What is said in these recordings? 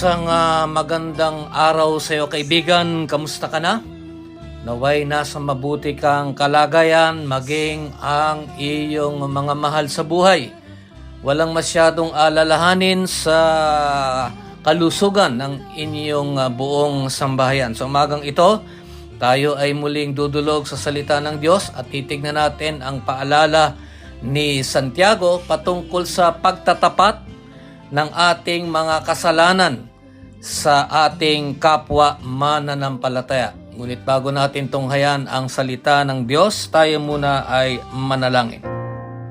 Isang ah, magandang araw sa iyo kaibigan. Kamusta ka na? Naway nasa mabuti kang kalagayan maging ang iyong mga mahal sa buhay. Walang masyadong alalahanin sa kalusugan ng inyong ah, buong sambahayan. So umagang ito, tayo ay muling dudulog sa salita ng Diyos at titignan natin ang paalala ni Santiago patungkol sa pagtatapat ng ating mga kasalanan sa ating kapwa mananampalataya. Ngunit bago natin tunghayan ang salita ng Diyos, tayo muna ay manalangin.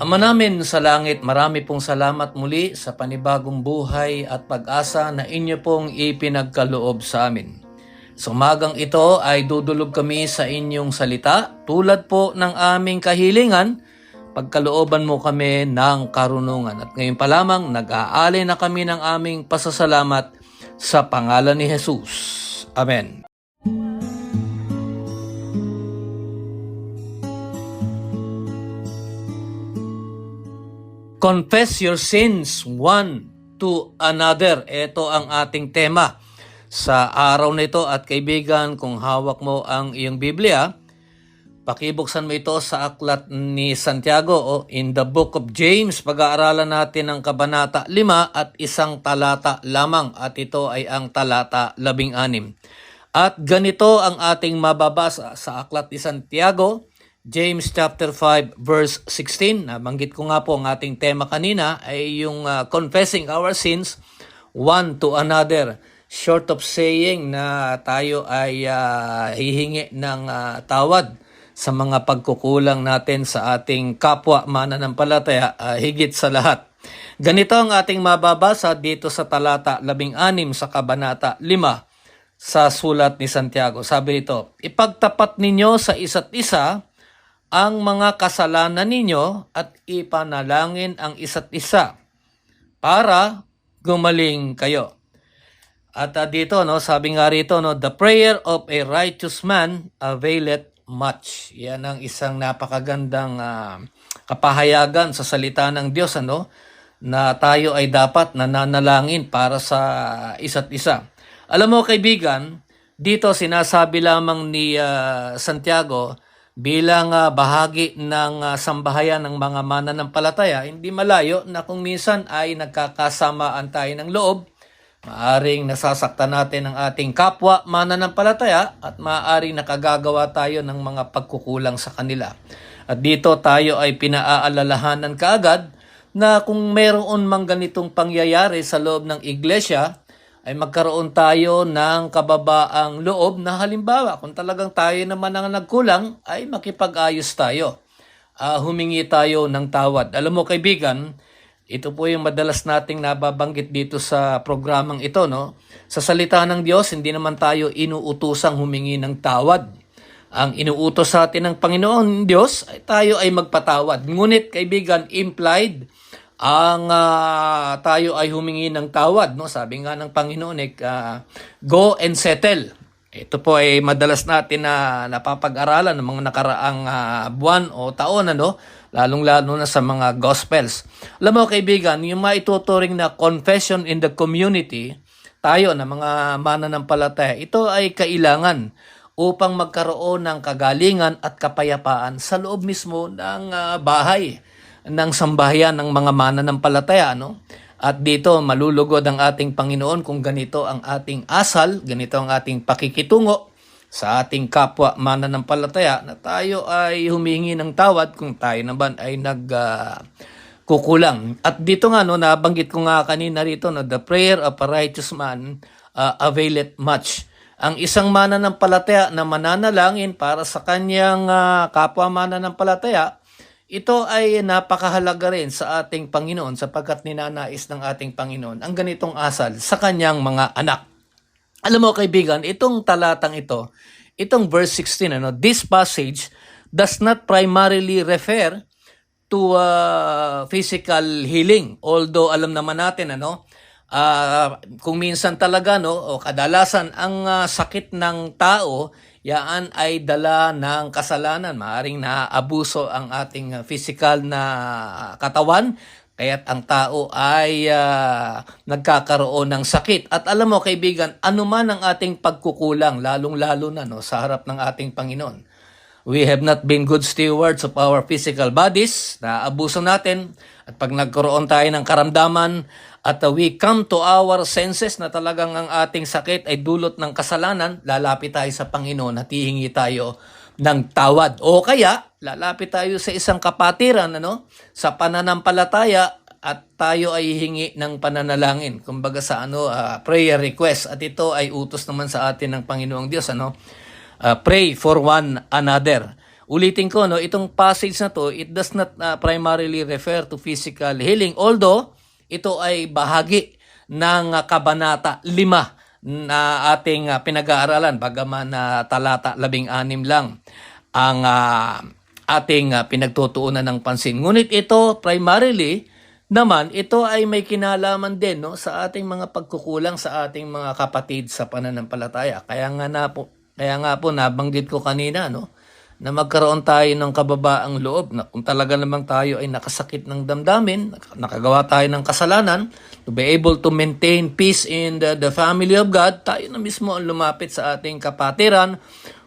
Ama namin sa langit, marami pong salamat muli sa panibagong buhay at pag-asa na inyo pong ipinagkaloob sa amin. Sa umagang ito ay dudulog kami sa inyong salita tulad po ng aming kahilingan pagkalooban mo kami ng karunungan. At ngayon pa lamang, nag-aali na kami ng aming pasasalamat sa pangalan ni Jesus. Amen. Confess your sins one to another. Ito ang ating tema sa araw na ito at kaibigan kung hawak mo ang iyong Biblia, Pakibuksan mo ito sa aklat ni Santiago o in the book of James. Pag-aaralan natin ang kabanata 5 at isang talata lamang at ito ay ang talata 16. At ganito ang ating mababasa sa aklat ni Santiago, James chapter 5 verse 16. Nabanggit ko nga po ang ating tema kanina ay yung uh, confessing our sins one to another. Short of saying na tayo ay uh, hihingi ng uh, tawad sa mga pagkukulang natin sa ating kapwa mananampalataya uh, higit sa lahat. Ganito ang ating mababasa dito sa talata 16 sa kabanata 5 sa sulat ni Santiago. Sabi nito, ipagtapat ninyo sa isa't isa ang mga kasalanan ninyo at ipanalangin ang isa't isa para gumaling kayo. At uh, dito no, sabi nga rito no, the prayer of a righteous man availeth much. Yan ang isang napakagandang uh, kapahayagan sa salita ng Diyos ano na tayo ay dapat nananalangin para sa isa't isa. Alam mo kaibigan, dito sinasabi lamang ni uh, Santiago bilang uh, bahagi ng uh, sambahayan ng mga mananampalataya, hindi malayo na kung minsan ay nagkakasamaan tayo ng loob Maaring nasasaktan natin ang ating kapwa mananampalataya at maaring nakagagawa tayo ng mga pagkukulang sa kanila. At dito tayo ay pinaaalalahanan kaagad na kung mayroon mang ganitong pangyayari sa loob ng iglesia, ay magkaroon tayo ng kababaang loob na halimbawa kung talagang tayo naman ang nagkulang ay makipag-ayos tayo. Uh, humingi tayo ng tawad. Alam mo kaibigan, ito po yung madalas nating nababanggit dito sa programang ito, no? Sa salita ng Diyos, hindi naman tayo inuutusang humingi ng tawad. Ang inuutos sa atin ng Panginoon Diyos, ay tayo ay magpatawad. Ngunit, kaibigan, implied ang uh, tayo ay humingi ng tawad, no? Sabi nga ng Panginoon, eh, uh, go and settle. Ito po ay madalas natin na napapag-aralan ng mga nakaraang uh, buwan o taon, ano? Lalong-lalo na sa mga gospels. Alam mo kaibigan, yung maituturing na confession in the community, tayo na mga mananampalataya, ito ay kailangan upang magkaroon ng kagalingan at kapayapaan sa loob mismo ng uh, bahay ng sambahayan ng mga mananampalataya. No? At dito malulugod ang ating Panginoon kung ganito ang ating asal, ganito ang ating pakikitungo sa ating kapwa mananampalataya na tayo ay humingi ng tawad kung tayo naman ay nag ah, kukulang. At dito nga no nabanggit ko nga kanina rito no the prayer of a righteous man uh, availeth much. Ang isang mananampalataya na mananalangin para sa kanyang ah, kapwa mananampalataya ito ay napakahalaga rin sa ating Panginoon sapagkat ninanais ng ating Panginoon ang ganitong asal sa kanyang mga anak. Alam mo kaibigan, itong talatang ito, itong verse 16, ano, this passage does not primarily refer to uh, physical healing. Although alam naman natin ano, ah, kung minsan talaga no o kadalasan ang ah, sakit ng tao yaan ay dala ng kasalanan. Maaring naaabuso ang ating ah, physical na katawan kaya't ang tao ay ah, nagkakaroon ng sakit. At alam mo kaibigan, anuman ang ating pagkukulang lalong-lalo na no sa harap ng ating Panginoon. We have not been good stewards of our physical bodies. Naabuso natin. At pag nagkaroon tayo ng karamdaman at uh, we come to our senses na talagang ang ating sakit ay dulot ng kasalanan, lalapit tayo sa Panginoon at hihingi tayo ng tawad. O kaya, lalapit tayo sa isang kapatiran ano, sa pananampalataya at tayo ay hihingi ng pananalangin. Kumbaga sa ano, ah, prayer request. At ito ay utos naman sa atin ng Panginoong Diyos. Ano? Uh, pray for one another. Ulitin ko, no, itong passage na to, it does not uh, primarily refer to physical healing. Although, ito ay bahagi ng uh, kabanata 5 na ating uh, pinag-aaralan. Bagaman na talata 16 lang ang uh, ating uh, pinagtutuunan ng pansin. Ngunit ito primarily naman ito ay may kinalaman din no sa ating mga pagkukulang sa ating mga kapatid sa pananampalataya. Kaya nga na po, kaya nga po nabanggit ko kanina no na magkaroon tayo ng kababaang loob na kung talaga namang tayo ay nakasakit ng damdamin, nak- nakagawa tayo ng kasalanan, to be able to maintain peace in the, the family of God, tayo na mismo ang lumapit sa ating kapatiran,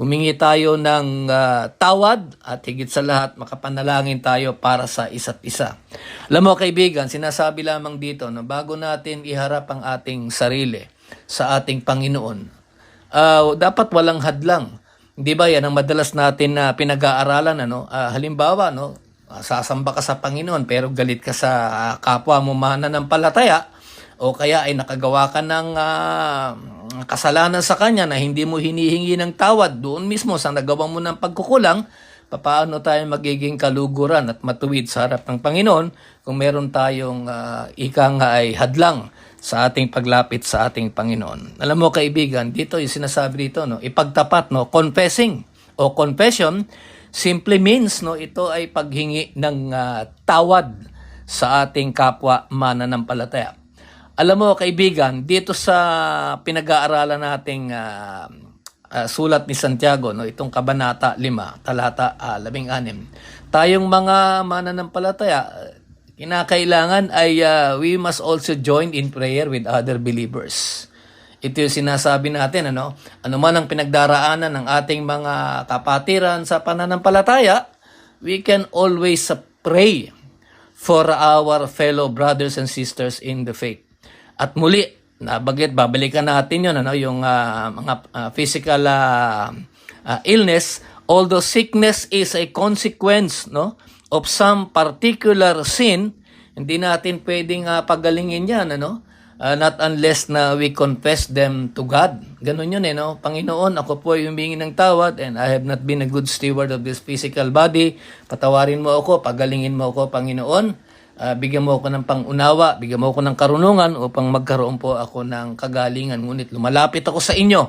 humingi tayo ng ah, tawad at higit sa lahat makapanalangin tayo para sa isa't isa. Alam mo kaibigan, sinasabi lamang dito na bago natin iharap ang ating sarili sa ating Panginoon, ah, dapat walang hadlang. Di ba yan ang madalas natin na pinag-aaralan ano? Ah, halimbawa no, sasamba ka sa Panginoon pero galit ka sa ah, kapwa mo mananampalataya o kaya ay nakagawa ka ng ah, kasalanan sa kanya na hindi mo hinihingi ng tawad doon mismo sa nagawa mo ng pagkukulang, paano tayo magiging kaluguran at matuwid sa harap ng Panginoon kung meron tayong ah, ika nga ay hadlang sa ating paglapit sa ating Panginoon. Alam mo kaibigan, dito yung sinasabi dito, no, ipagtapat, no, confessing o confession simply means no ito ay paghingi ng ah, tawad sa ating kapwa mananampalataya. Alam mo kaibigan, dito sa pinag-aaralan nating ah, ah, sulat ni Santiago, no, itong kabanata 5, talata ah, 16. Tayong mga mananampalataya, kinakailangan ay ah, we must also join in prayer with other believers. Ito yung sinasabi natin, ano? Ano man ang pinagdaraanan ng ating mga kapatiran sa pananampalataya, we can always uh, pray for our fellow brothers and sisters in the faith. At muli, nabagit, babalikan natin yun, ano, yung ah, mga ah, physical ah, ah, illness, although sickness is a consequence no, of some particular sin, hindi natin pwedeng ah, pagalingin yan, ano? Ah, not unless na we confess them to God. Ganun yun eh, no? Panginoon, ako po ay humingi ng tawad and I have not been a good steward of this physical body. Patawarin mo ako, pagalingin mo ako, Panginoon. Ah, bigyan mo ako ng pangunawa, bigyan mo ako ng karunungan upang magkaroon po ako ng kagalingan. Ngunit lumalapit ako sa inyo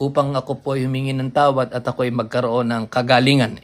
upang ako po humingi ng tawad at ako ay magkaroon ng kagalingan.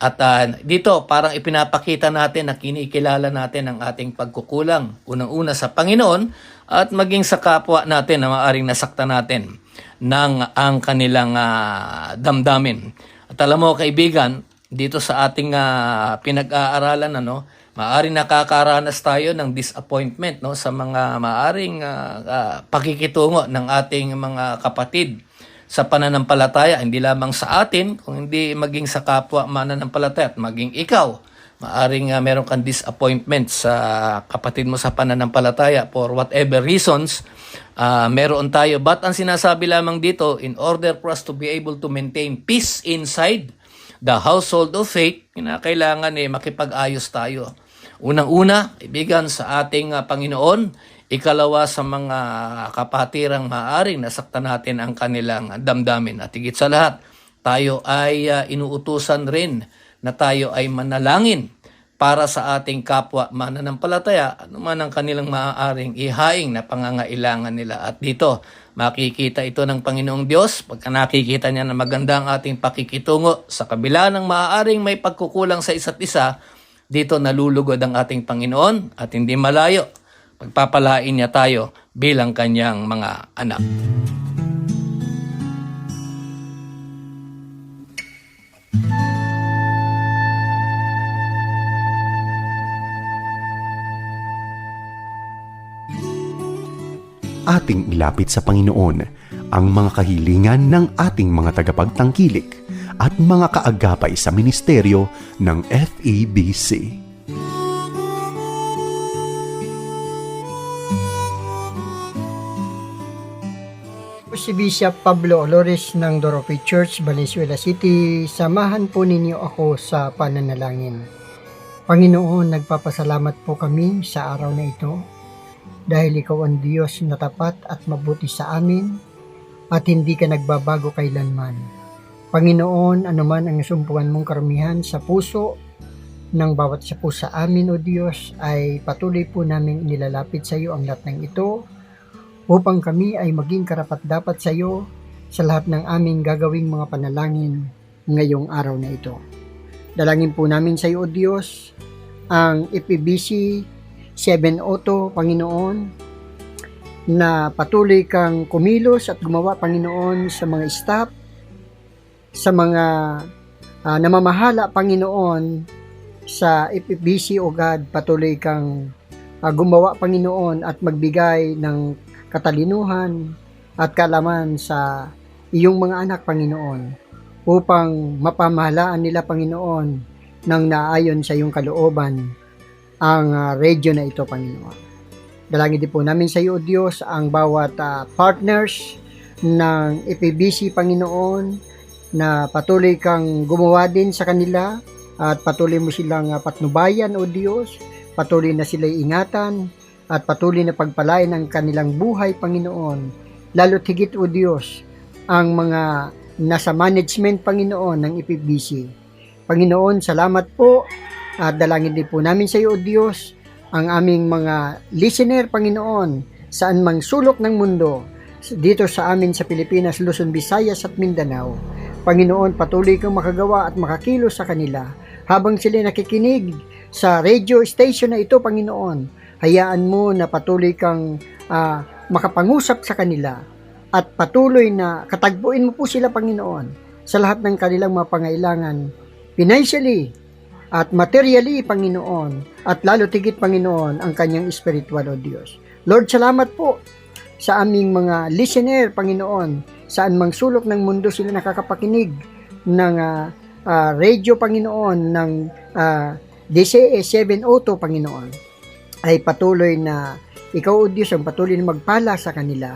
At ah, dito, parang ipinapakita natin na kinikilala natin ang ating pagkukulang. Unang-una sa Panginoon at maging sa kapwa natin na maaring nasakta natin ng ang kanilang ah, damdamin. At alam mo kaibigan, dito sa ating ah, pinag-aaralan ano, maaring nakakaranas tayo ng disappointment no sa mga maaring ah, ah, pakikitungo ng ating mga kapatid sa pananampalataya, hindi lamang sa atin, kung hindi maging sa kapwa mananampalataya at maging ikaw maaring uh, meron kang disappointment sa kapatid mo sa pananampalataya for whatever reasons, ah, meron tayo. But ang sinasabi lamang dito, in order for us to be able to maintain peace inside the household of faith, kinakailangan eh makipag-ayos tayo. Unang-una, ibigan sa ating ah, Panginoon. Ikalawa sa mga kapatirang maaring nasaktan natin ang kanilang damdamin. At higit sa lahat, tayo ay ah, inuutusan rin na tayo ay manalangin para sa ating kapwa mananampalataya, anuman ang kanilang maaaring ihaing na pangangailangan nila. At dito, makikita ito ng Panginoong Diyos pagka nakikita niya na maganda ang ating pakikitungo sa kabila ng maaaring may pagkukulang sa isa't isa, dito nalulugod ang ating Panginoon at hindi malayo. Pagpapalain niya tayo bilang kanyang mga anak. Ating ilapit sa Panginoon ang mga kahilingan ng ating mga tagapagtangkilik at mga kaagapay sa ministeryo ng FEBC. Si Bishop Pablo Olores ng Dorope Church, Valenzuela City. Samahan po ninyo ako sa pananalangin. Panginoon, nagpapasalamat po kami sa araw na ito dahil ikaw ang Diyos na tapat at mabuti sa amin at hindi ka nagbabago kailanman. Panginoon, anuman ang sumpuan mong karamihan sa puso ng bawat isa po sa amin, O Diyos, ay patuloy po namin inilalapit sa iyo ang lahat ng ito upang kami ay maging karapat-dapat sa iyo sa lahat ng aming gagawing mga panalangin ngayong araw na ito. Dalangin po namin sa iyo, O Diyos, ang IPBC 7.0, Panginoon, na patuloy kang kumilos at gumawa, Panginoon, sa mga staff, sa mga ah, namamahala, Panginoon, sa IPBC, O God, patuloy kang ah, gumawa, Panginoon, at magbigay ng katalinuhan at kalaman sa iyong mga anak, Panginoon, upang mapamahalaan nila, Panginoon, ng naayon sa iyong kalooban ang uh, radyo na ito, Panginoon. Dalangin din po namin sa iyo, O Diyos, ang bawat ah, partners ng IPBC, Panginoon, na patuloy kang gumawa din sa kanila at patuloy mo silang ah, patnubayan, O Diyos. Patuloy na sila ingatan at patuloy na pagpalain ang kanilang buhay, Panginoon. Lalo't higit, O Diyos, ang mga nasa management, Panginoon, ng IPBC. Panginoon, salamat po at dalangin din po namin sa iyo, O Diyos, ang aming mga listener, Panginoon, saan mang sulok ng mundo, dito sa amin sa Pilipinas, Luzon, Visayas at Mindanao. Panginoon, patuloy kang makagawa at makakilos sa kanila habang sila nakikinig sa radio station na ito, Panginoon. Hayaan mo na patuloy kang ah, makapangusap sa kanila at patuloy na katagpuin mo po sila, Panginoon, sa lahat ng kanilang mga pangailangan financially at materially, Panginoon, at lalo tigit, Panginoon, ang kanyang spiritual, O Diyos. Lord, salamat po sa aming mga listener, Panginoon, saan mang sulok ng mundo sila nakakapakinig ng ah, ah, radio, Panginoon, ng uh, DCE 702, Panginoon, ay patuloy na ikaw, O Diyos, ang patuloy na magpala sa kanila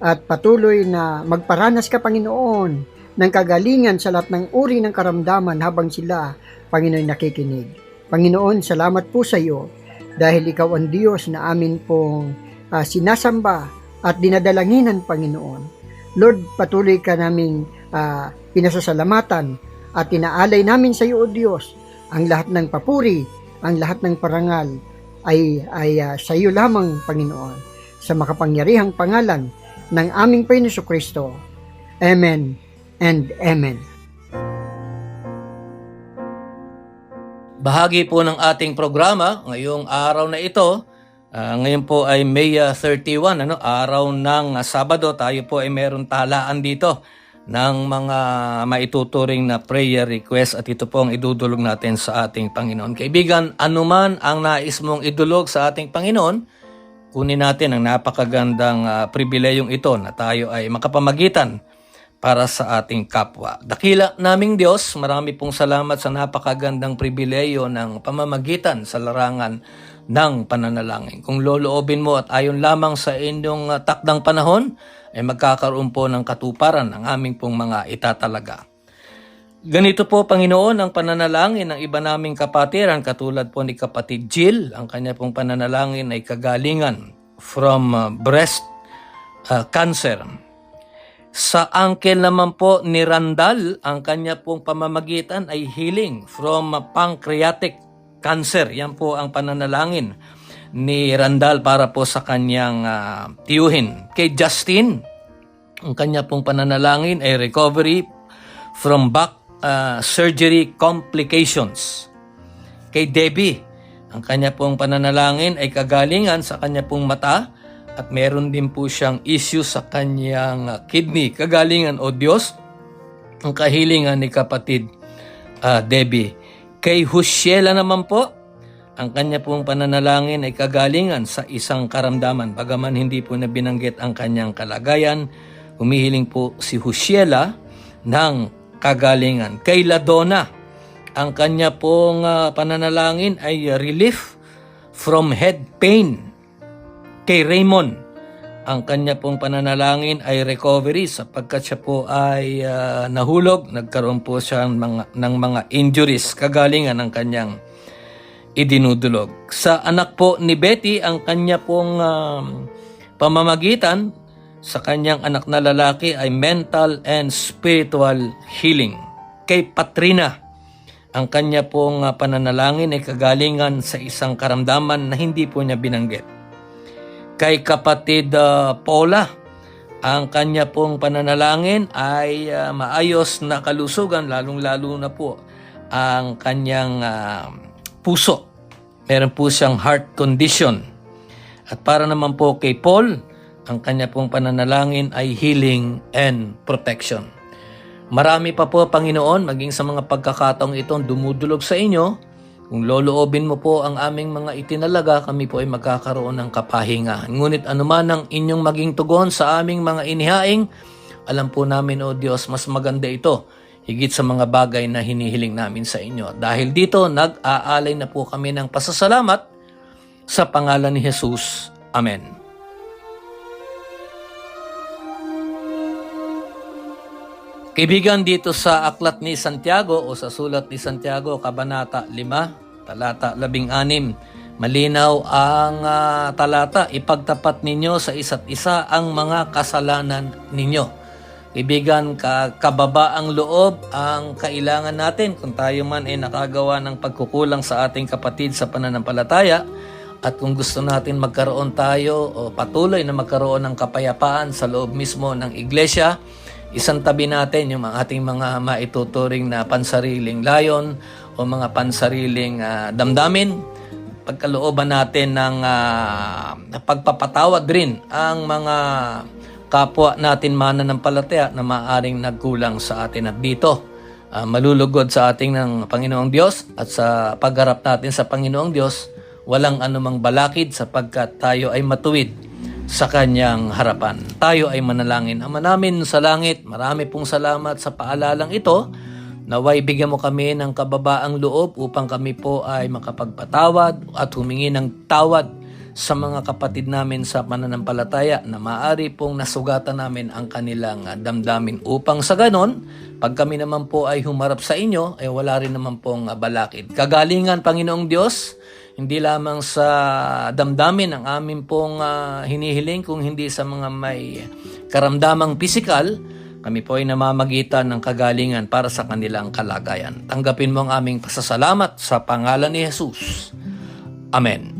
at patuloy na magparanas ka, Panginoon, ng kagalingan sa lahat ng uri ng karamdaman habang sila, Panginoon, nakikinig. Panginoon, salamat po sa iyo dahil ikaw ang Diyos na amin pong ah, sinasamba at dinadalanginan, Panginoon. Lord, patuloy ka naming ah, pinasasalamatan at inaalay namin sa iyo, O Diyos, ang lahat ng papuri, ang lahat ng parangal ay, ay ah, sa iyo lamang, Panginoon, sa makapangyarihang pangalan ng aming Panginoon Kristo. Amen and Amen. Bahagi po ng ating programa ngayong araw na ito. Ah, ngayon po ay May ah, 31, ano, araw ng ah, Sabado. Tayo po ay meron talaan dito ng mga maituturing na prayer request at ito po ang idudulog natin sa ating Panginoon. Kaibigan, anuman ang nais mong idulog sa ating Panginoon, kunin natin ang napakagandang ah, pribileyong ito na tayo ay makapamagitan para sa ating kapwa. Dakila naming Diyos, marami pong salamat sa napakagandang pribileyo ng pamamagitan sa larangan ng pananalangin. Kung loloobin mo at ayon lamang sa inyong uh, takdang panahon, ay magkakaroon po ng katuparan ang aming pong mga itatalaga. Ganito po, Panginoon, ang pananalangin ng iba naming kapatiran, katulad po ni kapatid Jill, ang kanya pong pananalangin ay kagalingan from uh, breast uh, cancer. Sa angkel naman po ni Randall, ang kanya pong pamamagitan ay healing from pancreatic cancer. Yan po ang pananalangin ni Randall para po sa kanyang uh, tiyuhin. Kay Justin, ang kanya pong pananalangin ay recovery from back uh, surgery complications. Kay Debbie, ang kanya pong pananalangin ay kagalingan sa kanya pong mata at meron din po siyang issue sa kanyang uh, kidney. Kagalingan o Diyos, ang kahilingan ni kapatid uh, Debbie. Kay Hushela naman po, ang kanya pong pananalangin ay kagalingan sa isang karamdaman. Bagaman hindi po na binanggit ang kanyang kalagayan, humihiling po si Hushela ng kagalingan. Kay Ladona, ang kanya pong ah, pananalangin ay relief from head pain. Kay Raymond, ang kanya pong pananalangin ay recovery sapagkat siya po ay ah, nahulog, nagkaroon po siya ng mga, ng mga injuries, kagalingan ng kanyang idinudulog. Sa anak po ni Betty, ang kanya pong um, pamamagitan sa kanyang anak na lalaki ay mental and spiritual healing. Kay Patrina, ang kanya pong uh, pananalangin ay kagalingan sa isang karamdaman na hindi po niya binanggit. Kay kapatid uh, Paula, ang kanya pong pananalangin ay uh, maayos na kalusugan, lalong-lalo na po ang kanyang uh, puso. Meron po siyang heart condition. At para naman po kay Paul, ang kanya pong pananalangin ay healing and protection. Marami pa po, Panginoon, maging sa mga pagkakataong itong dumudulog sa inyo. Kung loloobin mo po ang aming mga itinalaga, kami po ay magkakaroon ng kapahinga. Ngunit anuman ang inyong maging tugon sa aming mga inihaing, alam po namin, O Diyos, mas maganda ito higit sa mga bagay na hinihiling namin sa inyo. Dahil dito, nag-aalay na po kami ng pasasalamat sa pangalan ni Jesus. Amen. Kaibigan dito sa Aklat ni Santiago o sa Sulat ni Santiago, Kabanata 5, Talata 16, malinaw ang ah, talata, ipagtapat ninyo sa isa't isa ang mga kasalanan ninyo. Kaibigan, ka, kababa ang loob ang kailangan natin kung tayo man ay nakagawa ng pagkukulang sa ating kapatid sa pananampalataya. At kung gusto natin magkaroon tayo o patuloy na magkaroon ng kapayapaan sa loob mismo ng iglesia, isang tabi natin yung ating mga maituturing na pansariling layon o mga pansariling ah, damdamin. Pagkalooban natin ng ah, pagpapatawad rin ang mga kapwa natin mananampalataya na maaring nagkulang sa atin at dito. ah, malulugod sa ating ng Panginoong Diyos at sa pagharap natin sa Panginoong Diyos, walang anumang balakid sapagkat tayo ay matuwid sa kanyang harapan. Tayo ay manalangin. Ama namin sa langit, marami pong salamat sa paalalang ito. Naway bigyan mo kami ng kababaang loob upang kami po ay makapagpatawad at humingi ng tawad sa mga kapatid namin sa pananampalataya na maaari pong nasugatan namin ang kanilang damdamin upang sa ganon, pag kami naman po ay humarap sa inyo, ay wala rin naman pong balakid. Kagalingan, Panginoong Diyos, hindi lamang sa damdamin ang amin pong ah, hinihiling kung hindi sa mga may karamdamang pisikal, kami po ay namamagitan ng kagalingan para sa kanilang kalagayan. Tanggapin mo ang aming pasasalamat sa pangalan ni Jesus. Amen.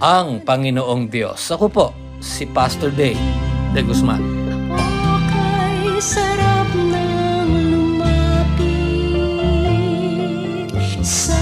ang Panginoong Diyos. Ako po, si Pastor Day de Guzman. Sarap ng lumapit sa